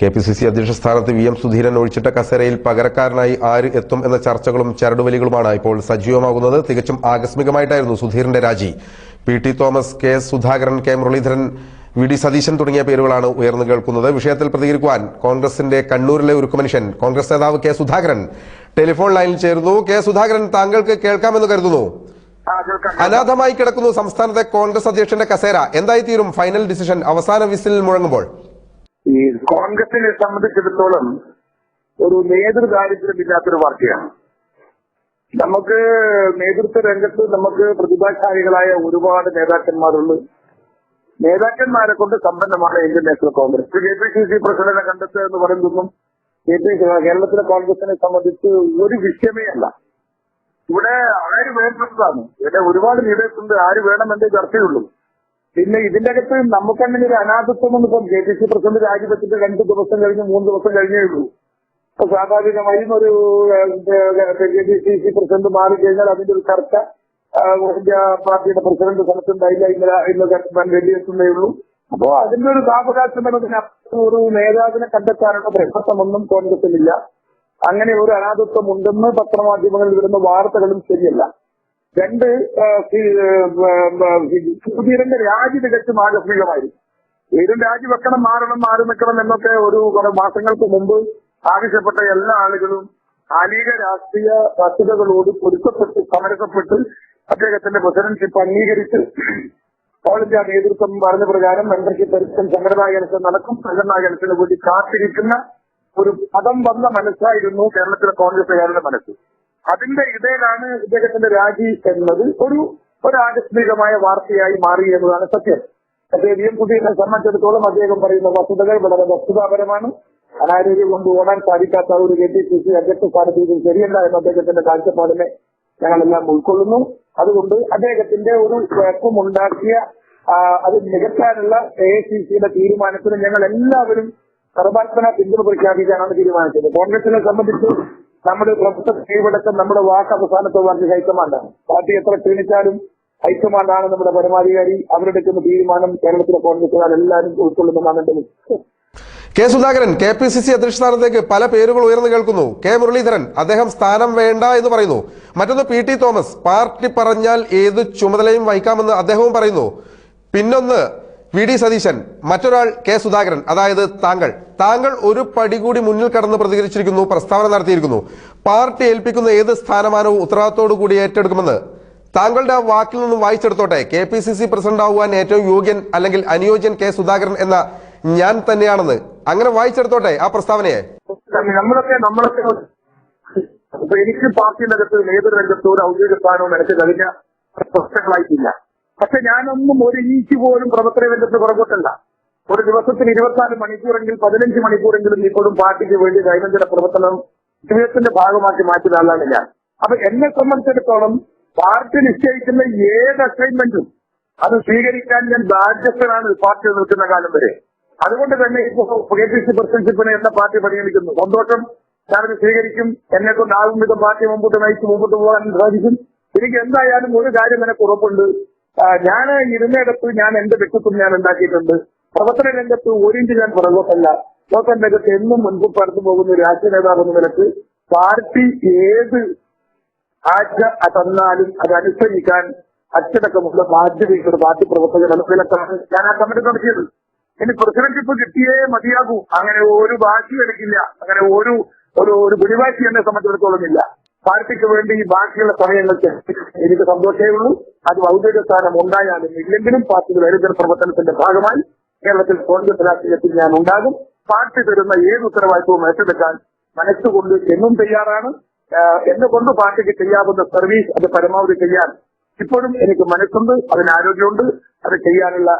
K P C C അധ്യക്ഷ സ്ഥാനത്ത് V M Sudheeran ഒഴിച്ചിട്ട കസേരയിൽ പകരക്കാരനായി ആര് എത്തും എന്ന ചർച്ചകളും ചരടുവലികളുമാണ് ഇപ്പോൾ സജീവമാകുന്നത്. തികച്ചും ആകസ്മികമായിട്ടായിരുന്നു സുധീരന്റെ രാജി. P T Thomas K Sudhakaran K Muraleedharan V D Satheesan തുടങ്ങിയ പേരുകളാണ് ഉയർന്നു കേൾക്കുന്നത്. വിഷയത്തിൽ പ്രതികരിക്കുവാൻ കോൺഗ്രസിന്റെ കണ്ണൂരിലെ ഉരുക്കുമനുഷ്യൻ കോൺഗ്രസ് നേതാവ് കെ സുധാകരൻ ടെലിഫോൺ ലൈനിൽ ചേരുന്നു. കെ സുധാകരൻ താങ്കൾക്ക് കേൾക്കാമെന്ന് കരുതുന്നു. അനാഥമായി കിടക്കുന്നു സംസ്ഥാനത്തെ കോൺഗ്രസ് അധ്യക്ഷന്റെ കസേര. എന്തായി തീരും ഫൈനൽ ഡിസിഷൻ അവസാന വിസിൽ മുഴങ്ങുമ്പോൾ. ഈ കോൺഗ്രസിനെ സംബന്ധിച്ചിടത്തോളം ഒരു നേതൃദാരിദ്ര്യമില്ലാത്തൊരു പാർട്ടിയാണ്. നമുക്ക് നേതൃത്വ രംഗത്ത് നമുക്ക് പ്രതിഭാശാലികളായ ഒരുപാട് നേതാക്കന്മാരുണ്ട്. നേതാക്കന്മാരെ കൊണ്ട് സമ്പന്നമാണ് Indian National Congress. K P C C പ്രസിഡന്റിനെ കണ്ടെത്തുക എന്ന് പറയുന്നതൊന്നും കെ പി കേരളത്തിലെ കോൺഗ്രസിനെ സംബന്ധിച്ച് ഒരു വിഷയമേ അല്ല. ഇവിടെ ആര് വേണ്ടതാണ് ഇവിടെ ഒരുപാട് ലീഡേഴ്സ് ഉണ്ട്. ആര് വേണമെന്നേ ചർച്ചയുള്ളൂ. പിന്നെ ഇതിന്റെ അകത്ത് നമുക്കങ്ങനെ ഒരു അനാഥത്വം ഒന്നും ഇപ്പം കെ പി സി പ്രസിഡന്റ് രാജിവെച്ചിട്ട് രണ്ട് ദിവസം കഴിഞ്ഞ് മൂന്ന് ദിവസം കഴിഞ്ഞേ ഉള്ളൂ. അപ്പൊ സ്വാഭാവികമായും ഒരു K P C C president മാറിക്കഴിഞ്ഞാൽ അതിന്റെ ഒരു ചർച്ച ഇന്ത്യ പാർട്ടിയുടെ പ്രസിഡന്റ് സ്ഥലത്തുണ്ടായില്ല ഇന്നലെ ഇന്ന് വെടിയെത്തുന്നേ ഉള്ളൂ. അപ്പോ അതിന്റെ ഒരു സാവകാശം എന്നതിനകത്ത് ഒരു നേതാവിനെ കണ്ടെത്താനുള്ള പ്രശ്നമൊന്നും കോൺഗ്രസിനില്ല. അങ്ങനെ ഒരു അനാഥത്വം ഉണ്ടെന്ന് പത്രമാധ്യമങ്ങളിൽ വരുന്ന വാർത്തകളും ശരിയല്ല. രണ്ട് സുധീരന്റെ രാജി തികച്ചും ആകസ്മികമായിരുന്നു. സുധീരൻ രാജി വെക്കണം മാറണം മാറി നിൽക്കണം എന്നൊക്കെ ഒരു കുറെ മാസങ്ങൾക്ക് മുമ്പ് ആവശ്യപ്പെട്ട എല്ലാ ആളുകളും അനേക രാഷ്ട്രീയ വസ്തുതകളോട് പൊരുത്തപ്പെട്ട് സമരസപ്പെട്ട് അദ്ദേഹത്തിന്റെ പ്രസിഡന്റ്ഷിപ്പ് അംഗീകരിച്ച് ഓൾ ഇന്ത്യ നേതൃത്വം പറഞ്ഞ പ്രകാരം മെമ്പർഷിപ്പ് പരിസ്ഥം സംഘടനാ നടക്കും. സംഘടനാ വേണ്ടി കാത്തിരിക്കുന്ന ഒരു പദം വന്ന മനസ്സായിരുന്നു കേരളത്തിലെ കോൺഗ്രസുകാരുടെ മനസ്സ്. അതിന്റെ ഇടയിലാണ് ഇദ്ദേഹത്തിന്റെ രാജി എന്നത് ഒരു ഒരു ആകസ്മികമായ വാർത്തയായി മാറി എന്നതാണ് സത്യം. പക്ഷേ വി സുധീരനെ സംബന്ധിച്ചിടത്തോളം അദ്ദേഹം പറയുന്ന വസ്തുതകൾ വളരെ വസ്തുതാപരമാണ്. അനാരോഗ്യം കൊണ്ട് ഓടാൻ സാധിക്കാത്ത ഒരു കെ ടി സി സി അധ്യക്ഷ സ്ഥാനത്ത് ഇത് ശരിയല്ല എന്ന അദ്ദേഹത്തിന്റെ കാഴ്ചപ്പാടിനെ ഞങ്ങളെല്ലാം ഉൾക്കൊള്ളുന്നു. അതുകൊണ്ട് അദ്ദേഹത്തിന്റെ ഒരു കുഴപ്പമുണ്ടാക്കിയ അത് നികത്താനുള്ള എ സി സിയുടെ തീരുമാനത്തിന് ഞങ്ങൾ എല്ലാവരും സർവാത്മന പിന്തുണ പ്രഖ്യാപിക്കാനാണ് തീരുമാനിച്ചത്. കോൺഗ്രസിനെ സംബന്ധിച്ച് നമ്മുടെ പ്രൊഫസർ കീഴടക്കം നമ്മുടെ വാക്ക് അവസാനത്തെ വാക്ക് ഹൈക്കമാൻഡാണ് പാർട്ടി എത്ര ക്ഷീണിച്ചാലും ഹൈക്കമാൻഡാണ് നമ്മുടെ പരമാധികാരി അവരെടുക്കുന്ന തീരുമാനം കേരളത്തിലെ കോൺഗ്രസുകാർ എല്ലാവരും ഉൾക്കൊള്ളുന്നതാണ് എന്റെ K Sudhakaran K P C C അധ്യക്ഷ സ്ഥാനത്തേക്ക് പല പേരുകൾ ഉയർന്നു കേൾക്കുന്നു. കെ മുരളീധരൻ അദ്ദേഹം സ്ഥാനം വേണ്ട എന്ന് പറയുന്നു. മറ്റൊന്ന് പി ടി തോമസ് പാർട്ടി പറഞ്ഞാൽ ഏത് ചുമതലയും വഹിക്കാമെന്ന് അദ്ദേഹവും പറയുന്നു. പിന്നൊന്ന് വി ഡി സതീശൻ മറ്റൊരാൾ കെ സുധാകരൻ. അതായത് താങ്കൾ. താങ്കൾ ഒരു പടി കൂടി മുന്നിൽ കടന്ന് പ്രതികരിച്ചിരിക്കുന്നു പ്രസ്താവന നടത്തിയിരിക്കുന്നു. പാർട്ടി ഏൽപ്പിക്കുന്ന ഏത് സ്ഥാനമാനവും ഉത്തരവാദിത്തോടു കൂടി ഏറ്റെടുക്കുമെന്ന്. താങ്കളുടെ വാക്കിൽ നിന്നും വായിച്ചെടുത്തോട്ടെ. K P C C president ആവുവാൻ ഏറ്റവും യോഗ്യൻ അല്ലെങ്കിൽ അനുയോജ്യൻ കെ സുധാകരൻ എന്ന ഞാൻ തന്നെയാണെന്ന്. അങ്ങനെ വായിച്ചെടുത്തോട്ടെ ആ പ്രസ്താവനയെ. നമ്മളൊക്കെ നമ്മളൊക്കെ എനിക്ക് പാർട്ടിയിനകത്ത് രംഗത്തും ഒരു ഔദ്യോഗിക സ്ഥാനവും എനിക്ക് കഴിഞ്ഞ വർഷങ്ങളായിട്ടില്ല. പക്ഷെ ഞാനൊന്നും ഒരു ഇഞ്ച് പോലും പ്രവർത്തന രംഗത്ത് പുറകോട്ടല്ല. ഒരു ദിവസത്തിൽ ഇരുപത്തിനാല് മണിക്കൂറെങ്കിൽ പതിനഞ്ച് മണിക്കൂറെങ്കിലും ഇപ്പോഴും പാർട്ടിക്ക് വേണ്ടി ദൈനംദിന പ്രവർത്തനം ജീവിതത്തിന്റെ ഭാഗമാക്കി മാറ്റുന്ന ആളാണ് ഞാൻ. അപ്പൊ എന്നെ സംബന്ധിച്ചിടത്തോളം പാർട്ടി നിശ്ചയിക്കുന്ന ഏത് അസൈൻമെന്റും അത് സ്വീകരിക്കാൻ ഞാൻ ബാധ്യസ്ഥനാണ് പാർട്ടി നിൽക്കുന്ന കാലം വരെ. അതുകൊണ്ട് തന്നെ ഇപ്പോൾ കെ പി സി പ്രസിഡന്റ്ഷിപ്പിനെ എന്ന പാർട്ടി പരിഗണിക്കുന്നു. സന്തോഷം. ഞാനത് സ്വീകരിക്കും. എന്നെ കൊണ്ടാകും വിധം പാർട്ടി മുമ്പോട്ട് നയിച്ച് മുമ്പോട്ട് പോകാൻ സാധിക്കും. എനിക്ക് എന്തായാലും ഒരു കാര്യം എനിക്ക് ഉറപ്പുണ്ട്. ഞാൻ ഇരുന്നിടത്ത് ഞാൻ എന്റെ വ്യക്തിത്വം ഞാൻ ഉണ്ടാക്കിയിട്ടുണ്ട്. പ്രവർത്തന രംഗത്ത് ഒരിഞ്ച് ഞാൻ പുറകോട്ടല്ല. പ്രവർത്തന രംഗത്ത് എന്നും മുൻപ് പറഞ്ഞു പോകുന്ന രാഷ്ട്രീയ നേതാവ് എന്ന നിലയ്ക്ക് പാർട്ടി ഏത് ആജ്ഞ തന്നാലും അത് അനുസരിക്കാൻ അച്ചടക്കമുള്ള ബാധ്യതയുള്ള പാർട്ടി പ്രവർത്തകർ അനുസരിച്ചാണ് ഞാൻ ആ കമ്മിറ്റി നടത്തിയത്. ഇനി പ്രസിഡന്റിപ്പ് കിട്ടിയേ മതിയാകൂ. അങ്ങനെ ഒരു വാശി എനിക്കില്ല. അങ്ങനെ ഒരു ഒരു ഒരു പിടിവാശി എന്നെ സംബന്ധിച്ചിടത്തോളം ഇല്ല. പാർട്ടിക്ക് വേണ്ടി ബാക്കിയുള്ള സമയങ്ങൾക്ക് എനിക്ക് സന്തോഷമേ ഉള്ളൂ. അത് ഔദ്യോഗിക സ്ഥാനം ഉണ്ടായാലും ഇല്ലെങ്കിലും പാർട്ടിയുടെ ദരിദ്ര പ്രവർത്തനത്തിന്റെ ഭാഗമായി കേരളത്തിൽ കോൺഗ്രസ് രാഷ്ട്രീയത്തിൽ ഞാൻ ഉണ്ടാകും. പാർട്ടി തരുന്ന ഏത് ഉത്തരവാദിത്വവും ഏറ്റെടുക്കാൻ മനസ്സുകൊണ്ട് എന്നും തയ്യാറാണ്. എന്നെ കൊണ്ട് പാർട്ടിക്ക് ചെയ്യാവുന്ന സർവീസ് അത് പരമാവധി ചെയ്യാൻ ഇപ്പോഴും എനിക്ക് മനസ്സുണ്ട് അതിന് ആരോഗ്യമുണ്ട് അത് ചെയ്യാനുള്ള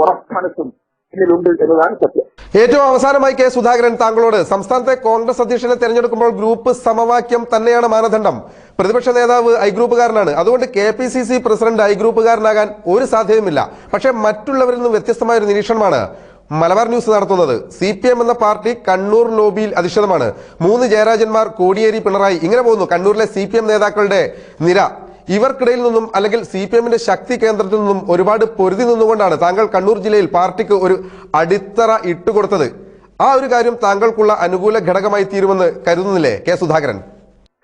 ഉറപ്പ് മനസ്സും എന്നിലുണ്ട് എന്നതാണ് സത്യം. ഏറ്റവും അവസാനമായി കെ സുധാകരൻ താങ്കളോട് സംസ്ഥാനത്തെ കോൺഗ്രസ് അധ്യക്ഷനെ തെരഞ്ഞെടുക്കുമ്പോൾ ഗ്രൂപ്പ് സമവാക്യം തന്നെയാണ് മാനദണ്ഡം. പ്രതിപക്ഷ നേതാവ് ഐ ഗ്രൂപ്പുകാരനാണ്. അതുകൊണ്ട് K P C C president I ഗ്രൂപ്പുകാരനാകാൻ ഒരു സാധ്യതയുമില്ല. പക്ഷേ മറ്റുള്ളവരിൽ നിന്നും വ്യത്യസ്തമായ ഒരു നിരീക്ഷണമാണ് മലബാർ ന്യൂസ് നടത്തുന്നത്. സി പി എം എന്ന പാർട്ടി കണ്ണൂർ ലോബിയിൽ അധിഷ്ഠിതമാണ്. മൂന്ന് ജയരാജന്മാർ കോടിയേരി പിണറായി ഇങ്ങനെ പോകുന്നു. കണ്ണൂരിലെ സി നേതാക്കളുടെ നിര. ഇവർക്കിടയിൽ നിന്നും അല്ലെങ്കിൽ സി പി എമ്മിന്റെ ശക്തി കേന്ദ്രത്തിൽ നിന്നും ഒരുപാട് പൊരുതി നിന്നുകൊണ്ടാണ് താങ്കൾ കണ്ണൂർ ജില്ലയിൽ പാർട്ടിക്ക് ഒരു അടിത്തറ ഇട്ടുകൊടുത്തത്. ആ ഒരു കാര്യം താങ്കൾക്കുള്ള അനുകൂല ഘടകമായി തീരുമെന്ന് കരുതുന്നില്ലേ കെ സുധാകരൻ?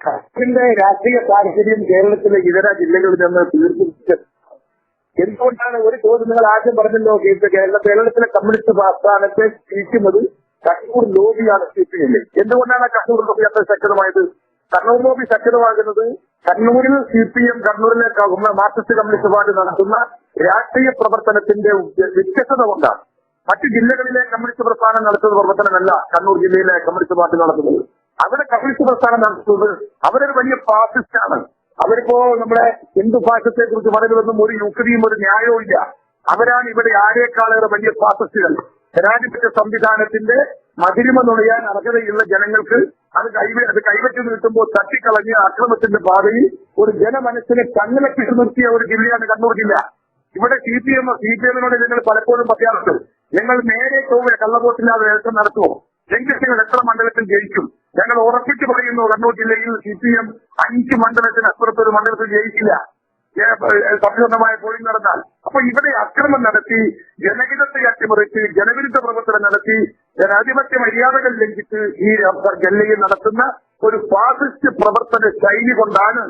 കത്തിന്റെ രാഷ്ട്രീയ സാഹചര്യം കേരളത്തിലെ ഇതര ജില്ലകളിൽ നിന്ന് തീർത്തും എന്തുകൊണ്ടാണ് ഒരു ചോദ്യം നിങ്ങൾ ആദ്യം പറഞ്ഞല്ലോ കേരള കേരളത്തിലെ കമ്മ്യൂണിസ്റ്റ് പ്രസ്ഥാനത്തെ തിരിക്കുന്നത് കണ്ണൂർ ലോബിയാണ് സി പി എന്തുകൊണ്ടാണ് കണ്ണൂർ ലോബി അത്ര ശക്തമായത്? കണ്ണൂർ ലോബി ശക്തമാകുന്നത് കണ്ണൂരിൽ സി പി എം കണ്ണൂരിലെ മാർക്സിസ്റ്റ് കമ്മ്യൂണിസ്റ്റ് പാർട്ടി നടത്തുന്ന രാഷ്ട്രീയ പ്രവർത്തനത്തിന്റെ വ്യത്യസ്തത കൊണ്ടാണ്. മറ്റ് ജില്ലകളിലെ കമ്മ്യൂണിസ്റ്റ് പ്രസ്ഥാനം നടത്തുന്ന പ്രവർത്തനമല്ല കണ്ണൂർ ജില്ലയിലെ കമ്മ്യൂണിസ്റ്റ് പാർട്ടി നടത്തുന്നത്. അവിടെ കമ്മ്യൂണിസ്റ്റ് പ്രസ്ഥാനം നടത്തുന്നത് അവരൊരു വലിയ ഫാസിസ്റ്റാണ്. അവരിപ്പോ നമ്മുടെ ഹിന്ദു ഫാസിസത്തെ കുറിച്ച് പറയുന്നതൊന്നും ഒരു യുക്തിയും ഒരു ന്യായവും ഇല്ല അവരാണ് ഇവിടെ ആരേക്കാളേറെ വലിയ ഫാസിസ്റ്റുകൾ. ജനാധിപത്യ സംവിധാനത്തിന്റെ മതിരിമ നുണയാൻ അർഹതയുള്ള ജനങ്ങൾക്ക് അത് കൈവ അത് കൈവച്ചു നിൽക്കുമ്പോൾ തട്ടിക്കളഞ്ഞ അക്രമത്തിന്റെ പാതയിൽ ഒരു ജനമനസ്സിനെ കണ്ണിലക്കിട്ട് നിർത്തിയ ഒരു ജില്ലയാണ് കണ്ണൂർ ജില്ല. ഇവിടെ C P M C P എമ്മിനോട് നിങ്ങൾ പലപ്പോഴും പറയാറുണ്ട്. നിങ്ങൾ നേരെ ചൊവ്വ കള്ളവോട്ടില്ലാതെ ഇലക്ഷൻ നടത്തുമോ? എങ്കിൽ നിങ്ങൾ എത്ര മണ്ഡലത്തിൽ ജയിക്കും? ഞങ്ങൾ ഉറപ്പിച്ചു പറയുന്നു കണ്ണൂർ ജില്ലയിൽ സി പി എം അഞ്ച് മണ്ഡലത്തിന് അപ്പുറത്തൊരു മണ്ഡലത്തിൽ ജയിക്കില്ല. സത്യസന്ധമായ പോളിംഗ് നടന്നാൽ. അപ്പൊ ഇവിടെ അക്രമം നടത്തി ജനഹിതത്തെ അട്ടിമറിച്ച് ജനവിരുദ്ധ പ്രവർത്തനം നടത്തി ജനാധിപത്യ മര്യാദകൾ ലംഘിച്ച് ഈ ജില്ലയിൽ നടത്തുന്ന ഒരു ഫാസിസ്റ്റ് പ്രവർത്തന ശൈലി കൊണ്ടാണ്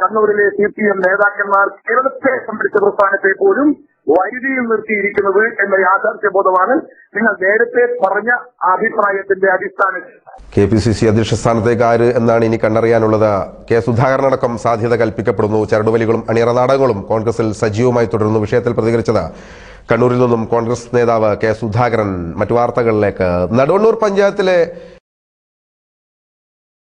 കണ്ണൂരിലെ സി പി എം നേതാക്കന്മാർ കേരളത്തെ സംബന്ധിച്ച പ്രസ്ഥാനത്തെ പോലും വൈദ്യുതിയിൽ നിർത്തിയിരിക്കുന്നത് എന്ന യാഥാർത്ഥ്യബോധമാണ് നിങ്ങൾ നേരത്തെ പറഞ്ഞ അഭിപ്രായത്തിന്റെ അടിസ്ഥാനത്തിൽ. കെ പി സി സി അധ്യക്ഷ സ്ഥാനത്തേക്ക് ആര് എന്നാണ് ഇനി കണ്ടറിയാനുള്ളത്. കെ സുധാകരനടക്കം സാധ്യത കൽപ്പിക്കപ്പെടുന്നു. ചരടുവലികളും അണിയറ നാടകങ്ങളും കോൺഗ്രസിൽ സജീവമായി തുടരുന്നു. വിഷയത്തിൽ പ്രതികരിച്ചത് കണ്ണൂരിൽ നിന്നും കോൺഗ്രസ് നേതാവ് കെ സുധാകരൻ മറ്റു വാർത്തകളിലേക്ക്. നടുവണ്ണൂർ പഞ്ചായത്തിലെ